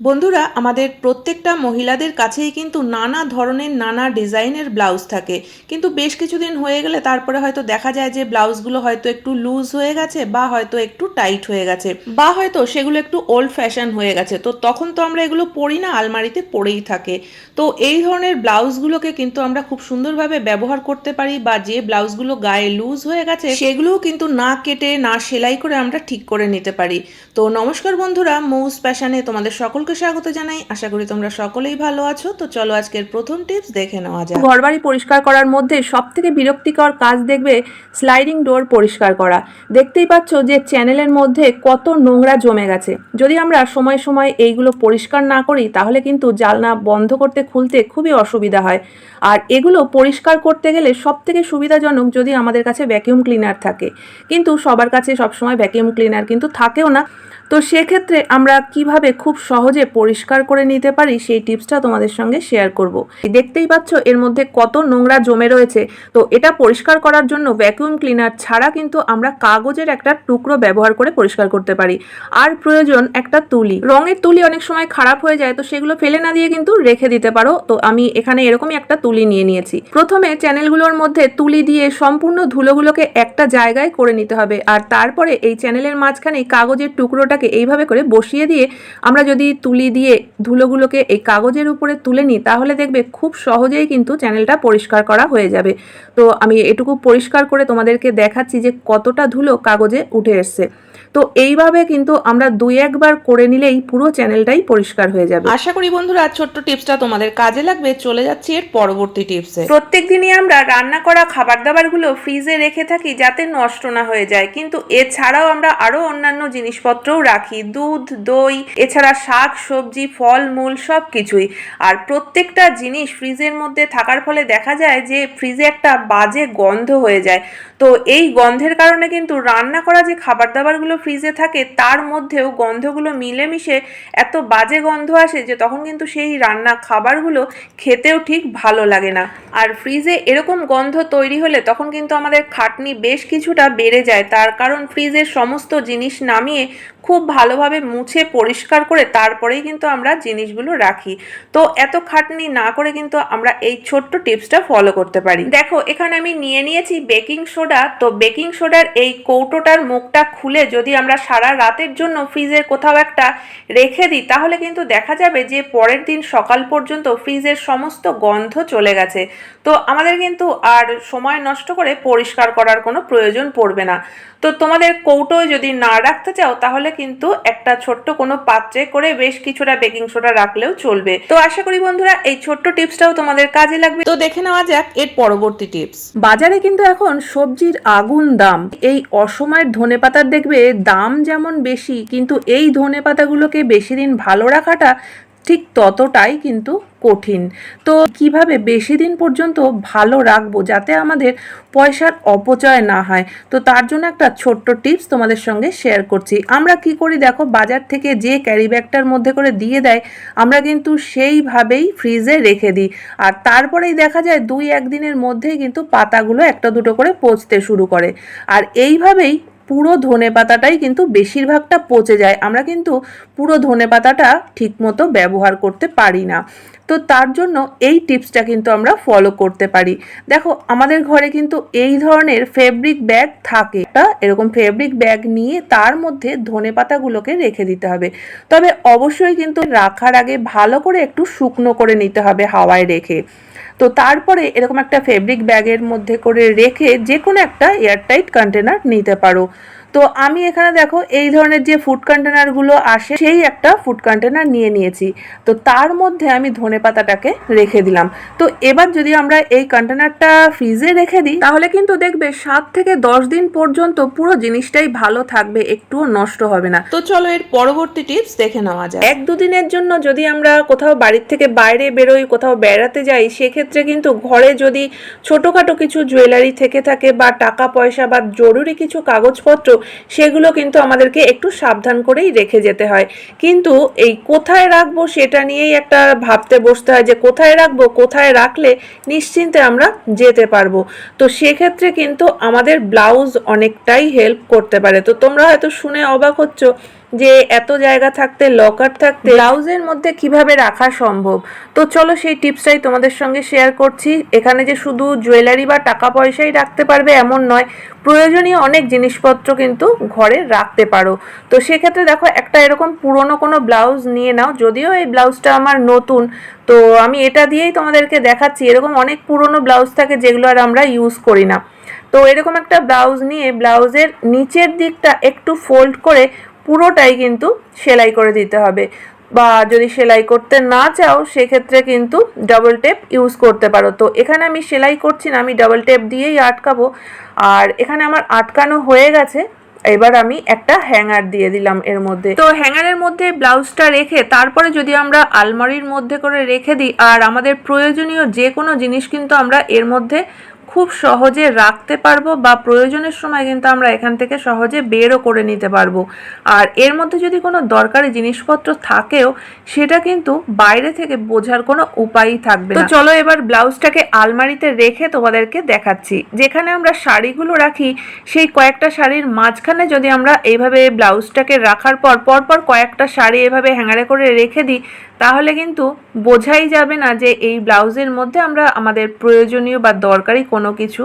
বন্ধুরা, আমাদের প্রত্যেকটা মহিলাদের কাছেই কিন্তু নানা ধরনের নানা ডিজাইনের ব্লাউজ থাকে। কিন্তু বেশ কিছুদিন হয়ে গেলে তারপরে হয়তো দেখা যায় যে ব্লাউজগুলো হয়তো একটু লুজ হয়ে গেছে বা হয়তো একটু টাইট হয়ে গেছে বা হয়তো সেগুলো একটু ওল্ড ফ্যাশন হয়ে গেছে। তো তখন তো আমরা এগুলো পরি না, আলমারিতে পড়েই থাকে। তো এই ধরনের ব্লাউজগুলোকে কিন্তু আমরা খুব সুন্দরভাবে ব্যবহার করতে পারি বা যে ব্লাউজগুলো গায়ে লুজ হয়ে গেছে সেগুলোও কিন্তু না কেটে, না সেলাই করে আমরা ঠিক করে নিতে পারি। তো নমস্কার বন্ধুরা মৌস প্যাশনে তোমাদের সকলকে স্বাগত জানাই। আশা করি তোমরা সকলেই ভালো আছো। তো চলো আজকের প্রথম টিপস দেখে নেওয়া যাক। ঘরবাড়ি পরিষ্কার করার মধ্যে সব থেকে বিরক্তিকর কাজ দেখবে স্লাইডিং ডোর পরিষ্কার করা। দেখতেই পাচ্ছ যে চ্যানেলের মধ্যে কত নোংরা জমে গেছে। যদি আমরা সময় সময় এইগুলো পরিষ্কার না করি, তাহলে কিন্তু জালনা বন্ধ করতে খুলতে খুবই অসুবিধা হয়। আর এগুলো পরিষ্কার করতে গেলে সব থেকে সুবিধাজনক যদি আমাদের কাছে ভ্যাকিউম ক্লিনার থাকে। কিন্তু সবার কাছে সবসময় ভ্যাকিউম ক্লিনার কিন্তু থাকেও না। তো সেক্ষেত্রে আমরা কীভাবে খুব সহজে পরিষ্কার করে নিতে পারি, সেই টিপসটা তোমাদের সঙ্গে শেয়ার করব। দেখতেই পাচ্ছ, এর মধ্যে কত নোংরা জমে রয়েছে। তো এটা পরিষ্কার করার জন্য ভ্যাকুয়াম ক্লিনার ছাড়া কিন্তু আমরা কাগজের একটা টুকরো ব্যবহার করে পরিষ্কার করতে পারি। আর প্রয়োজন একটা তুলি। রঙের তুলি অনেক সময় খারাপ হয়ে যায়, তো সেগুলো ফেলে না দিয়ে কিন্তু রেখে দিতে পারো। তো আমি এখানে এরকমই একটা তুলি নিয়ে নিয়েছি। প্রথমে চ্যানেলগুলোর মধ্যে তুলি দিয়ে সম্পূর্ণ ধুলোগুলোকে একটা জায়গায় করে নিতে হবে। আর তারপরে এই চ্যানেলের মাঝখানে কাগজের টুকরোটাকে এইভাবে করে বসিয়ে দিয়ে আমরা যদি তুলি দিয়ে ধুলোগুলোকে এই কাগজের উপরে তুলে নিই তাহলে দেখবে খুব সহজেই কিন্তু চ্যানেলটা পরিষ্কার করা হয়ে যাবে। তো আমি এটুকু পরিষ্কার করে তোমাদেরকে দেখাচ্ছি যে কতটা ধুলো কাগজে উঠে এসছে। তো এইভাবে কিন্তু আমরা দুই একবার করে নিলেই পুরো চ্যানেলটাই পরিষ্কার হয়ে যাবে। আশা করি বন্ধুরা ছোট্ট টিপসটা তোমাদের কাজে লাগবে। চলে যাচ্ছি এর পরবর্তী টিপসে। প্রত্যেক দিনই আমরা রান্না করা খাবার দাবারগুলো ফ্রিজে রেখে থাকি যাতে নষ্ট না হয়ে যায়। কিন্তু এছাড়াও আমরা আরও অন্যান্য জিনিসপত্রও রাখি দুধ দই এছাড়া শাক সবজি ফলমূল সব কিছুই আর প্রত্যেকটা জিনিস ফ্রিজের মধ্যে থাকার ফলে দেখা যায় যে ফ্রিজে একটা বাজে গন্ধ হয়ে যায়। তো এই গন্ধের কারণে কিন্তু রান্না করা যে খাবার দাবারগুলো ফ্রিজে থাকে, তার মধ্যেও গন্ধগুলো মিলেমিশে এত বাজে গন্ধ আসে যে তখন কিন্তু সেই রান্না খাবারগুলো খেতেও ঠিক ভালো লাগে না। আর ফ্রিজে এরকম গন্ধ তৈরি হলে তখন কিন্তু আমাদের খাটনি বেশ কিছুটা বেড়ে যায়। তার কারণ ফ্রিজের সমস্ত জিনিস নামিয়ে খুব ভালোভাবে মুছে পরিষ্কার করে তারপরেই কিন্তু আমরা জিনিসগুলো রাখি। তো এত খাটনি না করে কিন্তু আমরা এই ছোট্ট টিপসটা ফলো করতে পারি। দেখো, এখানে আমি নিয়ে নিয়েছি বেকিং সোডা তো বেকিং সোডার এই কৌটোটার মুখটা খুলে যদি আমরা সারা রাতের জন্য ফ্রিজের কোথাও একটা রেখে দিই, তাহলে কিন্তু দেখা যাবে যে পরের দিন সকাল পর্যন্ত ফ্রিজের সমস্ত গন্ধ চলে গেছে। তো আমাদের কিন্তু আর সময় নষ্ট করে পরিষ্কার করার কোনো প্রয়োজন পড়বে না। তো তোমাদের কৌটোয় যদি না রাখতে চাও, তাহলে কিন্তু একটা ছোট্ট কোনো পাত্রে করে বেশ কিছুটা বেকিং সোডা রাখলেও চলবে। তো আশা করি বন্ধুরা, এই ছোট্ট টিপসটাও তোমাদের কাজে লাগবে। তো দেখে নেওয়া যাক এর পরবর্তী টিপস। বাজারে কিন্তু এখন সবজির আগুন দাম। এই অসময়ের ধনে পাতার দেখবে দাম যেমন বেশি, কিন্তু এই ধনে পাতাগুলোকে বেশি দিন ভালো রাখাটা ঠিক ততটাই কিন্তু কঠিন। তো কীভাবে বেশি দিন পর্যন্ত ভালো রাখব যাতে আমাদের পয়সার অপচয় না হয়? তো তার জন্য একটা ছোট্ট টিপস তোমাদের সঙ্গে শেয়ার করছি। আমরা কি করি দেখো, বাজার থেকে যে ক্যারি ব্যাগটার মধ্যে করে দিয়ে দেয়, আমরা কিন্তু সেইভাবেই ফ্রিজে রেখে দিই। আর তারপরেই দেখা যায় দুই, একদিনের মধ্যেই কিন্তু পাতাগুলো একটা দুটো করে পচতে শুরু করে। আর এইভাবেই পুরো ধনে পাতাটাই কিন্তু বেশিরভাগটা পচে যায়। আমরা কিন্তু পুরো ধনে পাতাটা ঠিকমতো ব্যবহার করতে পারি না। তো তার জন্য এই টিপসটা কিন্তু আমরা ফলো করতে পারি। দেখো, আমাদের ঘরে কিন্তু এই ধরনের ফেব্রিক ব্যাগ থাকে। এরকম ফেব্রিক ব্যাগ নিয়ে তার মধ্যে ধনে পাতাগুলোকে রেখে দিতে হবে। তবে অবশ্যই কিন্তু রাখার আগে ভালো করে একটু শুকনো করে নিতে হবে হাওয়ায় রেখে। তো তারপরে এরকম একটা ফেব্রিক ব্যাগের মধ্যে করে রেখে যে কোনো একটা এয়ারটাইট কন্টেনার নিতে পারো। তো আমি এখানে দেখো, এই ধরনের যে ফুড কন্টেনারগুলো আসে, সেই একটা ফুড কন্টেনার নিয়ে নিয়েছি। তো তার মধ্যে আমি ধনে পাতাটাকে রেখে দিলাম। তো এবার যদি আমরা এই কন্টেনারটা ফ্রিজে রেখে দিই, তাহলে কিন্তু দেখবে সাত থেকে দশ দিন পর্যন্ত পুরো জিনিসটাই ভালো থাকবে, একটুও নষ্ট হবে না। তো চলো এর পরবর্তী টিপস দেখে নেওয়া যায় এক দুদিনের জন্য যদি আমরা কোথাও বাড়ির থেকে বাইরে বেরোই, কোথাও বেড়াতে যাই, সেক্ষেত্রে কিন্তু ঘরে যদি ছোটোখাটো কিছু জুয়েলারি থেকে থাকে বা টাকা পয়সা বা জরুরি কিছু কাগজপত্র সেগুলো কিন্তু আমাদেরকে একটু সাবধান করেই রেখে যেতে হয়। কিন্তু এই কোথায় রাখব সেটা নিয়েই একটা ভাবতে বসতে হয় যে কোথায় রাখব, কোথায় রাখলে নিশ্চিন্তে আমরা যেতে পারব। তো সেক্ষেত্রে কিন্তু আমাদের ব্লাউজ অনেকটাই হেল্প করতে পারে। তো তোমরা হয়তো শুনে অবাক হচ্ছ যে এত জায়গা থাকতে লকার থাকতে, ব্লাউজের মধ্যে কীভাবে রাখা সম্ভব? তো চলো সেই টিপসটাই তোমাদের সঙ্গে শেয়ার করছি। এখানে যে শুধু জুয়েলারি বা টাকা পয়সাই রাখতে পারবে এমন নয়, প্রয়োজনীয় অনেক জিনিসপত্র কিন্তু ঘরে রাখতে পারো। তো সেক্ষেত্রে দেখো, একটা এরকম পুরনো কোনো ব্লাউজ নিয়ে নাও, যদিও এই ব্লাউজটা আমার নতুন, তো আমি এটা দিয়েই তোমাদেরকে দেখাচ্ছি। এরকম অনেক পুরনো ব্লাউজ থাকে যেগুলো আর আমরা ইউজ করি না। তো এরকম একটা ব্লাউজ নিয়ে, ব্লাউজের নিচের দিকটা একটু ফোল্ড করে পুরোটাই কিন্তু সেলাই করে দিতে হবে। বা যদি সেলাই করতে না চাও, সেক্ষেত্রে কিন্তু ডবল টেপ ইউজ করতে পারো। তো এখানে আমি সেলাই করছি না, আমি ডাবল টেপ দিয়েই আটকাবো। আর এখানে আমার আটকানো হয়ে গেছে। এবার আমি একটা হ্যাঙ্গার দিয়ে দিলাম এর মধ্যে। তো হ্যাঙ্গারের মধ্যে ব্লাউজটা রেখে, তারপরে যদি আমরা আলমারির মধ্যে করে রেখে দিই, আর আমাদের প্রয়োজনীয় যে কোনো জিনিস কিন্তু আমরা এর মধ্যে খুব সহজে রাখতে পারব বা প্রয়োজনের সময় কিন্তু আমরা এখান থেকে সহজে বেরও করে নিতে পারব। আর এর মধ্যে যদি কোনো দরকারি জিনিসপত্র থাকেও, সেটা কিন্তু বাইরে থেকে বোঝার কোনো উপায়ই থাকবে তো চলো এবার ব্লাউজটাকে আলমারিতে রেখে তোমাদেরকে দেখাচ্ছি। যেখানে আমরা শাড়িগুলো রাখি, সেই কয়েকটা শাড়ির মাঝখানে যদি আমরা এইভাবে ব্লাউজটাকে রাখার পর, পরপর কয়েকটা শাড়ি এভাবে হ্যাঙ্গারে করে রেখে দিই তাহলে কিন্তু বোঝাই যাবে না যে এই ব্লাউজের মধ্যে আমরা আমাদের প্রয়োজনীয় বা দরকারি কোনো কিছু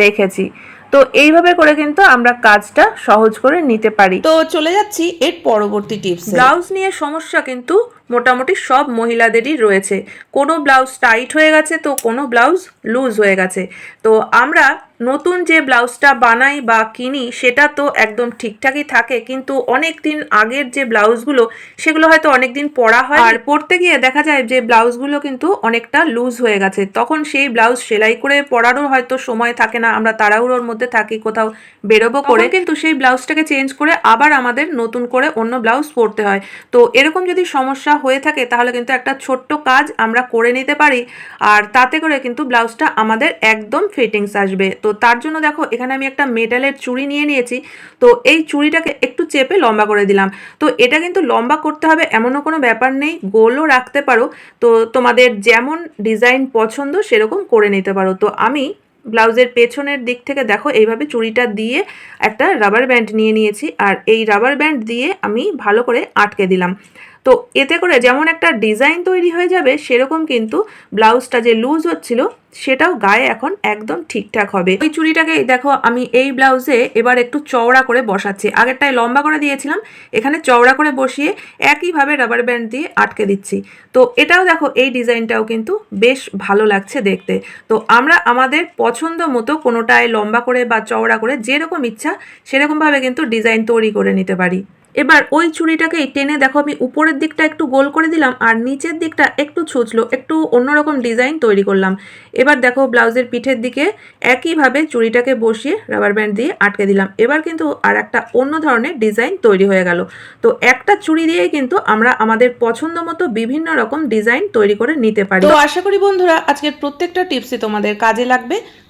রেখেছি। তো এইভাবে করে কিন্তু আমরা কাজটা সহজ করে নিতে পারি। তো চলে যাচ্ছি এর পরবর্তী টিপস। ব্লাউজ নিয়ে সমস্যা কিন্তু মোটামুটি সব মহিলাদেরই রয়েছে। কোনো ব্লাউজ টাইট হয়ে গেছে তো কোনো ব্লাউজ লুজ হয়ে গেছে। তো আমরা নতুন যে ব্লাউজটা বানাই বা কিনি সেটা তো একদম ঠিকঠাকই থাকে কিন্তু অনেক দিন আগের যে ব্লাউজগুলো সেগুলো হয়তো অনেক দিন পরা হয়। আর পরতে গিয়ে দেখা যায় যে ব্লাউজগুলো কিন্তু অনেকটা লুজ হয়ে গেছে। তখন সেই ব্লাউজ সেলাই করে পরারও হয়তো সময় থাকে না আমরা তাড়াহুড়োর মধ্যে থাকি কোথাও বেরোবো করে। কিন্তু সেই ব্লাউজটাকে চেঞ্জ করে আবার আমাদের নতুন করে অন্য ব্লাউজ পরতে হয়। তো এরকম যদি সমস্যা হয়ে থাকে তাহলে কিন্তু একটা ছোট্ট কাজ আমরা করে নিতে পারি। আর তাতে করে কিন্তু ব্লাউজটা আমাদের একদম ফিটিংস আসবে। তো তার জন্য দেখো, এখানে আমি একটা মেটালের চুড়ি নিয়ে নিয়েছি। তো এই চুড়িটাকে একটু চেপে লম্বা করে দিলাম। তো এটা কিন্তু লম্বা করতে হবে, এমনও কোনো ব্যাপার নেই। গোলও রাখতে পারো। তো তোমাদের যেমন ডিজাইন পছন্দ, সেরকম করে নিতে পারো। তো আমি ব্লাউজের পেছনের দিক থেকে দেখো, এইভাবে চুড়িটা দিয়ে একটা রাবার ব্যান্ড নিয়ে নিয়েছি। আর এই রাবার ব্যান্ড দিয়ে আমি ভালো করে আটকে দিলাম। তো এতে করে যেমন একটা ডিজাইন তৈরি হয়ে যাবে, সেরকম কিন্তু ব্লাউজটা যে লুজ হচ্ছিল, সেটাও গায়ে এখন একদম ঠিকঠাক হবে। ওই চুড়িটাকে দেখো, আমি এই ব্লাউজে এবার একটু চওড়া করে বসাচ্ছি। আগেরটায় লম্বা করে দিয়েছিলাম, এখানে চওড়া করে বসিয়ে একইভাবে রাবার ব্যান্ড দিয়ে আটকে দিচ্ছি। তো এটাও দেখো, এই ডিজাইনটাও কিন্তু বেশ ভালো লাগছে দেখতে। তো আমরা আমাদের পছন্দ মতো কোনোটায় লম্বা করে বা চওড়া করে যেরকম ইচ্ছা, সেরকমভাবে কিন্তু ডিজাইন তৈরি করে নিতে পারি। এবার ওই চুড়িটাকেই টেনে দেখো, আমি উপরের দিকটা একটু গোল করে দিলাম আর নিচের দিকটা একটু ছুঁচলো, একটু অন্যরকম ডিজাইন তৈরি করলাম। এবার দেখো, ব্লাউজের পিঠের দিকে একইভাবে চুড়িটাকে বসিয়ে রাবার ব্যান্ড দিয়ে আটকে দিলাম। এবার কিন্তু আর একটা অন্য ধরনের ডিজাইন তৈরি হয়ে গেল। তো একটা চুড়ি দিয়েই কিন্তু আমরা আমাদের পছন্দ মতো বিভিন্ন রকম ডিজাইন তৈরি করে নিতে পারি। তো আশা করি বন্ধুরা, আজকের প্রত্যেকটা টিপসই তোমাদের কাজে লাগবে।